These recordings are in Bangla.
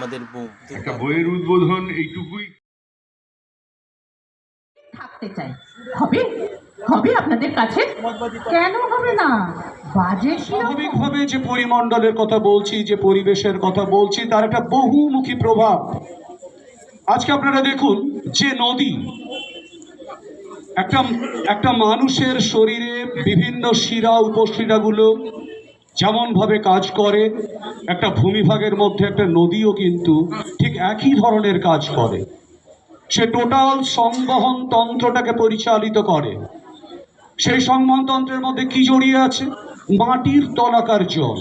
আমাদের বুম। একটা বইয়ের উদ্বোধন এইটুকুই। থাকতে চাই। হবে? হবে আপনাদের কাছে? কেন হবে না? বাজে স্বাভাবিকভাবে যে পরিমণ্ডলের কথা বলছি যে পরিবেশের কথা বলছি তার একটা বহুমুখী প্রভাব। আজকে আপনারা দেখুন যে নদী একটা একটা মানুষের শরীরে বিভিন্ন শিরা উপশিরাগুলো যেমনভাবে কাজ করে, একটা ভূমিভাগের মধ্যে একটা নদীও কিন্তু ঠিক একই ধরনের কাজ করে। সে টোটাল সংবহন তন্ত্রটাকে পরিচালিত করে। সেই সংবহন তন্ত্রের মধ্যে কি জড়িয়ে আছে? মাটির তলাকার জল।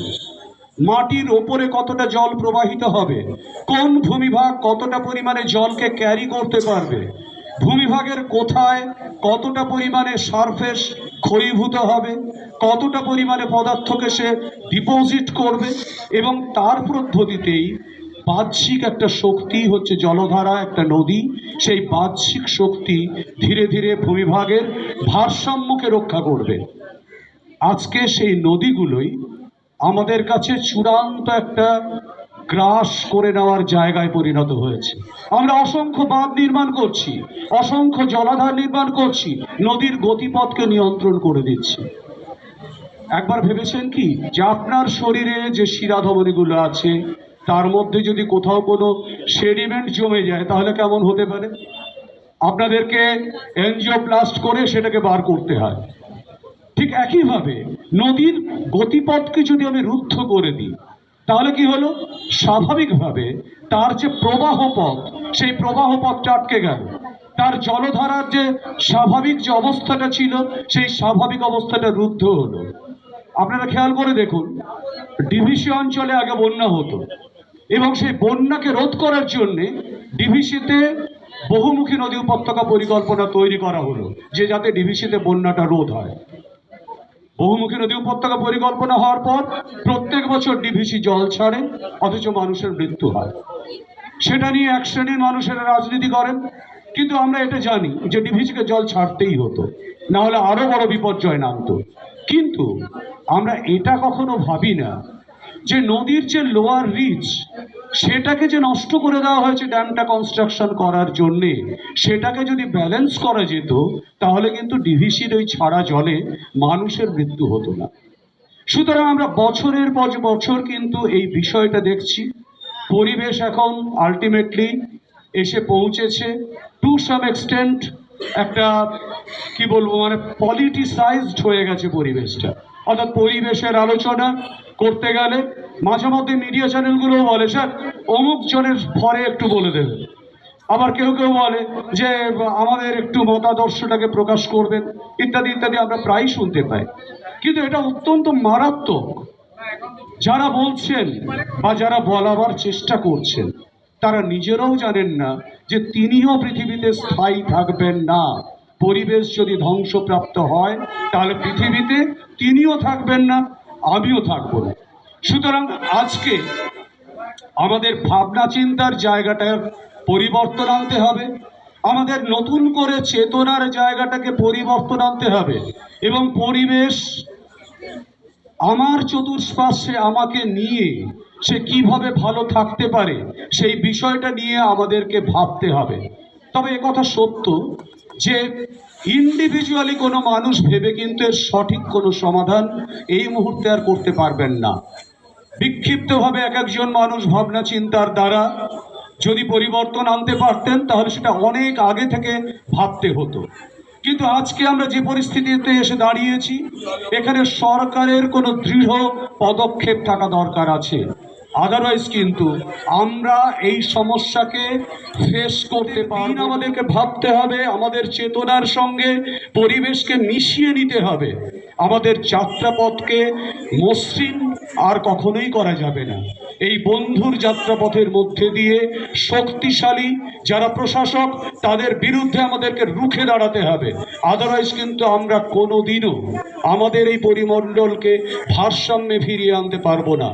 মাটির ওপরে কতটা জল প্রবাহিত হবে? কোন ভূমিভাগ কতটা পরিমাণে জলকে ক্যারি করতে পারবে? ভূমিভাগের কোথায় কতটা পরিমাণে সারফেস ক্ষয়ীভূত হবে, কতটা পরিমাণে পদার্থকে সে ডিপোজিট করবে এবং তার পদ্ধতিতেই বাহ্যিক একটা শক্তি হচ্ছে জলধারা, একটা নদী, সেই বাহ্যিক শক্তি ধীরে ধীরে ভূমিভাগের ভারসাম্যকে রক্ষা করবে। আজকে সেই নদীগুলোই আমাদের কাছে চূড়ান্ত একটা গ্রাস করে নেওয়ার জায়গায় পরিণত হয়েছে। আমরা অসংখ্য বাঁধ নির্মাণ করছি, অসংখ্য জলাধার নির্মাণ করছি, নদীর গতিপথকে নিয়ন্ত্রণ করে দিচ্ছি। একবার ভেবেছেন কি যে আপনার শরীরে যে শিরাধমনীগুলো আছে, তার মধ্যে যদি কোথাও কোনো সেডিমেন্ট জমে যায়, তাহলে কেমন হতে পারে? আপনাদেরকে এনজিওপ্লাস্ট করে সেটাকে বার করতে হয়। ঠিক একইভাবে নদীর গতিপথকে যদি আমি রুদ্ধ করে দিই তাহলে কি হলো? স্বাভাবিকভাবে তার যে প্রবাহ পথ সেই প্রবাহ পথটা আটকে গেল। তার জলধারার যে স্বাভাবিক যে অবস্থাটা ছিল, সেই স্বাভাবিক অবস্থাটা রুদ্ধ হলো। আপনারা খেয়াল করে দেখুন, ডিভিসি অঞ্চলে আগে বন্যা হতো এবং সেই বন্যাকে রোধ করার জন্যে ডিভিসিতে বহুমুখী নদী উপত্যকা পরিকল্পনা তৈরি করা হলো, যে যাতে ডিভিসিতে বন্যাটা রোধ হয়। বহুমুখী নদী উপত্যকা পরিকল্পনা হওয়ার পর প্রত্যেক বছর ডিভিসি জল ছাড়ে, অথচ মানুষের মৃত্যু হয়। সেটা নিয়ে এক শ্রেণির মানুষেরা রাজনীতি করেন। কিন্তু আমরা এটা জানি যে ডিভিসিকে জল ছাড়তেই হতো না হলে আরও বড় বিপর্যয় নামতো। কিন্তু আমরা এটা কখনো ভাবি না যে নদীর যে লোয়ার রিচ সেটাকে যে নষ্ট করে দেওয়া হয়েছে ড্যামটা কনস্ট্রাকশন করার জন্যে, সেটাকে যদি ব্যালেন্স করা যেত, তাহলে কিন্তু ডিভিসির ওই ছাড়া জলে মানুষের মৃত্যু হতো না। সুতরাং আমরা বছরের পর বছর কিন্তু এই বিষয়টা দেখছি। পরিবেশ এখন আলটিমেটলি এসে পৌঁছেছে। টু সাম এক্সটেন্ট একটা, কি বলব মানে পলিটিসাইজড হয়ে গেছে পরিবেশটা। অর্থাৎ পরিবেশের আলোচনা করতে গেলে মাঝে মধ্যে মিডিয়া চ্যানেলগুলো বলে, স্যার, অমুক জনের ভরে একটু বলে দেবে। আবার কেউ কেউ বলে যে, আমাদের একটু মতাদর্শটাকে প্রকাশ করবেন, ইত্যাদি ইত্যাদি আমরা প্রায় শুনতে পাই। কিন্তু এটা অত্যন্ত মারাত্মক। যারা বলছেন বা যারা বলাবার চেষ্টা করছেন, তারা নিজেরাও জানেন না যে তিনিও পৃথিবীতে স্থায়ী থাকবেন না। পরিবেশ যদি ধ্বংসপ্রাপ্ত হয়, তাহলে পৃথিবীতে তিনিও থাকবেন না, আমিও থাকব না। সুতরাং আজকে আমাদের ভাবনা চিন্তার জায়গাটার পরিবর্তন আনতে হবে, আমাদের নতুন করে চেতনার জায়গাটাকে পরিবর্তন আনতে হবে এবং পরিবেশ আমার চতুষ্পার্শ্বে আমাকে নিয়ে সে কীভাবে ভালো থাকতে পারে, সেই বিষয়টা নিয়ে আমাদেরকে ভাবতে হবে। তবে কথা সত্য যে ইন্ডিভিজুয়ালি কোনো মানুষ ভেবে কিন্তু এর সঠিক কোনো সমাধান এই মুহূর্তে আর করতে পারবেন না। বিক্ষিপ্তভাবে এক একজন মানুষ ভাবনা চিন্তার দ্বারা যদি পরিবর্তন আনতে পারতেন, তাহলে সেটা অনেক আগে থেকে ভাবতে হতো। কিন্তু আজকে আমরা যে পরিস্থিতিতে এসে দাঁড়িয়েছি, এখানে সরকারের কোনো দৃঢ় পদক্ষেপ থাকা দরকার আছে। আদারওয়াইজ কিন্তু আমরা এই সমস্যাকে ফেস করতে পারি না। আমাদেরকে ভাবতে হবে, আমাদের চেতনার সঙ্গে পরিবেশকে মিশিয়ে নিতে হবে। আমাদের যাত্রাপথকে মসৃণ আর কখনোই করা যাবে না। এই বন্ধুর যাত্রাপথের মধ্যে দিয়ে শক্তিশালী যারা প্রশাসক, তাদের বিরুদ্ধে আমাদেরকে রুখে দাঁড়াতে হবে। আদারওয়াইজ কিন্তু আমরা কোনোদিনও আমাদের এই পরিমণ্ডলকে ভারসাম্যে ফিরিয়ে আনতে পারব না।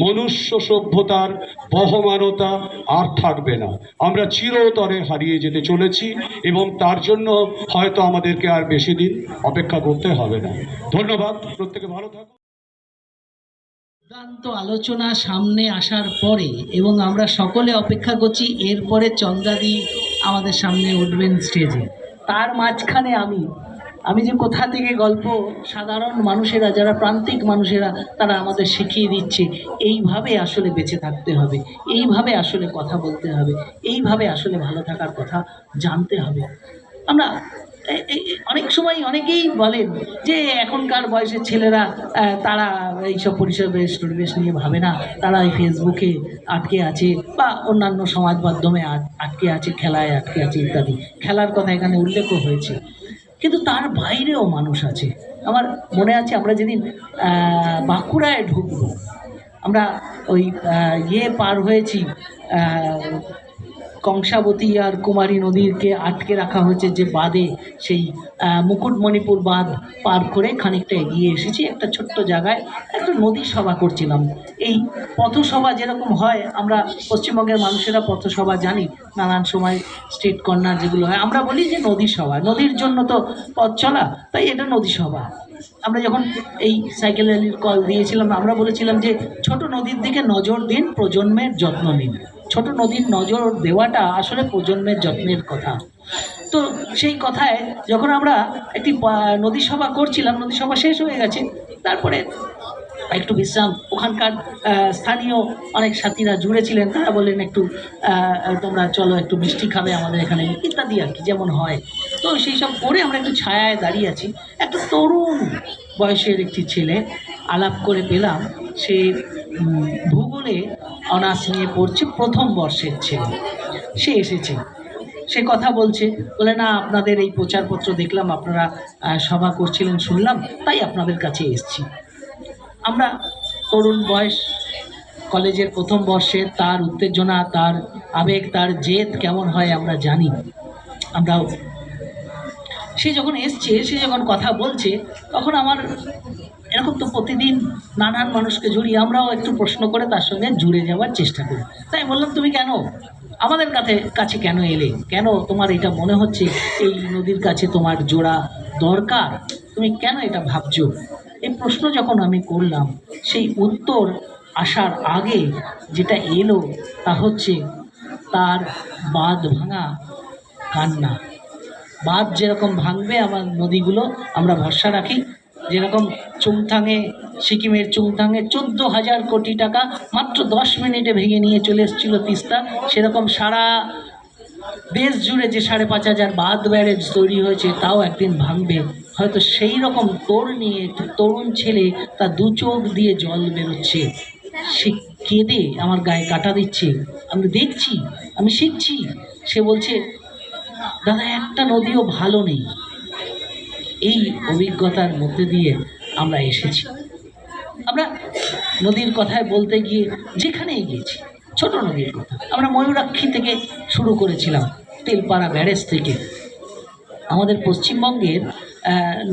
মনুষ্য সভ্যতার বহমানতা আর থাকবে না। আমরা চিরতরে হারিয়ে যেতে চলেছি এবং তার জন্য হয়তো আমাদেরকে আর বেশি দিন অপেক্ষা করতে হবে না। ধন্যবাদ। প্রত্যেকে ভালো থাকুন। দুর্দান্ত আলোচনা সামনে আসার পরে এবং আমরা সকলে অপেক্ষা করছি, এরপরে চন্দ্রাদি আমাদের সামনে উঠবেন স্টেজে। তার মাঝখানে আমি আমি যে কোথা থেকে গল্প সাধারণ মানুষেরা, যারা প্রান্তিক মানুষেরা, তারা আমাদের শিখিয়ে দিচ্ছে, এইভাবে আসলে বেঁচে থাকতে হবে, এইভাবে আসলে কথা বলতে হবে, এইভাবে আসলে ভালো থাকার কথা জানতে হবে। আমরা অনেক সময় অনেকেই বলেন যে এখনকার বয়সের ছেলেরা তারা এইসব পরিষেবেশ পরিবেশ নিয়ে ভাবে না, তারা এই ফেসবুকে আটকে আছে বা অন্যান্য সমাজ মাধ্যমে আট- আটকে আছে, খেলায় আটকে আছে ইত্যাদি। খেলার কথা এখানে উল্লেখও হয়েছে। কিন্তু তার বাইরেও মানুষ আছে। আমার মনে আছে আমরা যেদিন বাঁকুড়ায় ঢুকবো, আমরা ওই ইয়ে পার হয়েছি কংসাবতী আর কুমারী নদীকে আটকে রাখা হয়েছে যে বাঁধে সেই মুকুটমণিপুর বাঁধ পার করে খানিকটা এগিয়ে এসেছি। একটা ছোট্ট জায়গায় একটা নদী সভা করছিলাম। এই পথসভা যেরকম হয়, আমরা পশ্চিমবঙ্গের মানুষেরা পথসভা জানি। নানান সময় স্ট্রিট কর্নার যেগুলো হয়, আমরা বলি যে নদী সভা। নদীর জন্য তো পথ চলা, তাই এটা নদী সভা। আমরা যখন এই সাইকেল কল দিয়েছিলাম, আমরা বলেছিলাম যে ছোট নদীর দিকে নজর দিন, প্রজন্মের যত্ন নিন। ছোট নদীর নজর দেওয়াটা আসলে প্রজন্মের যত্নের কথা। তো সেই কথায় যখন আমরা একটি নদী সভা করছিলাম, নদী সভা শেষ হয়ে গেছে, তারপরে একটু বিশ্রাম। ওখানকার স্থানীয় অনেক সাথীরা জুড়েছিলেন তারা বললেন, একটু তোমরা চলো, একটু মিষ্টি খাবে আমাদের এখানে, ইত্যাদি আর কি, যেমন হয়। তো সেই সব করে আমরা একটু ছায়ায় দাঁড়িয়ে আছি। একটা তরুণ বয়সের একটি ছেলে আলাপ করে পেলাম। সে ভূগোলে অনার্স নিয়ে পড়ছে, প্রথম বর্ষের ছেলে। সে এসেছে। সে কথা বলছে, বলে, না, আপনাদের এই প্রচারপত্র দেখলাম, আপনারা সভা করছিলেন, শুনলাম, তাই আপনাদের কাছে এসেছি। আমরা তরুণ বয়স, কলেজের প্রথম বর্ষে, তার উত্তেজনা, তার আবেগ, তার জেদ কেমন হয় আমরা জানি। আমরাও সে যখন এসছে, সে যখন কথা বলছে, তখন আমার এরকম তো প্রতিদিন নানান মানুষকে জড়িয়ে আমরাও একটু প্রশ্ন করে তার সঙ্গে জুড়ে যাওয়ার চেষ্টা করি। তাই বললাম, তুমি কেন? আমাদের কাছে কাছে কেন এলে? কেন তোমার এটা মনে হচ্ছে এই নদীর কাছে তোমার জোড়া দরকার? তুমি কেন এটা ভাবছ? এই প্রশ্ন যখন আমি করলাম, সেই উত্তর আসার আগে যেটা এলো তা হচ্ছে তার বাঁধ ভাঙা কান্না। বাঁধ যেরকম ভাঙবে, আমার নদীগুলো আমরা ভরসা রাখি যেরকম চুংথাঙে, সিকিমের চুংথাঙে চোদ্দ হাজার কোটি টাকা মাত্র দশ মিনিটে ভেঙে নিয়ে চলে এসেছিল তিস্তা। সেরকম সারা দেশ জুড়ে যে সাড়ে পাঁচ হাজার বাঁধ ব্যারেজ তৈরি হয়েছে, তাও একদিন ভাঙবে। হয়তো সেই রকম তোর নিয়ে তরুণ ছেলে তা দু চোখ দিয়ে জল বেরোচ্ছে। সে কেঁদে আমার গায়ে কাটা দিচ্ছে। আমি দেখছি, আমি শিখছি। সে বলছে, দাদা, একটা নদীও ভালো নেই। এই অভিজ্ঞতার মধ্যে দিয়ে আমরা এসেছি। আমরা নদীর কথায় বলতে গিয়ে যেখানেই গিয়েছি, ছোট নদীর কথা। আমরা ময়ূরাক্ষী থেকে শুরু করেছিলাম, তেলপাড়া ব্যারেজ থেকে। আমাদের পশ্চিমবঙ্গের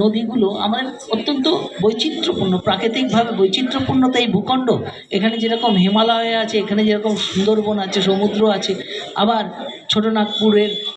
নদীগুলো আমাদের অত্যন্ত বৈচিত্র্যপূর্ণ, প্রাকৃতিকভাবে বৈচিত্র্যপূর্ণ। তো এই ভূখণ্ড, এখানে যেরকম হিমালয় আছে, এখানে যেরকম সুন্দরবন আছে, সমুদ্র আছে, আবার ছোটনাগপুরের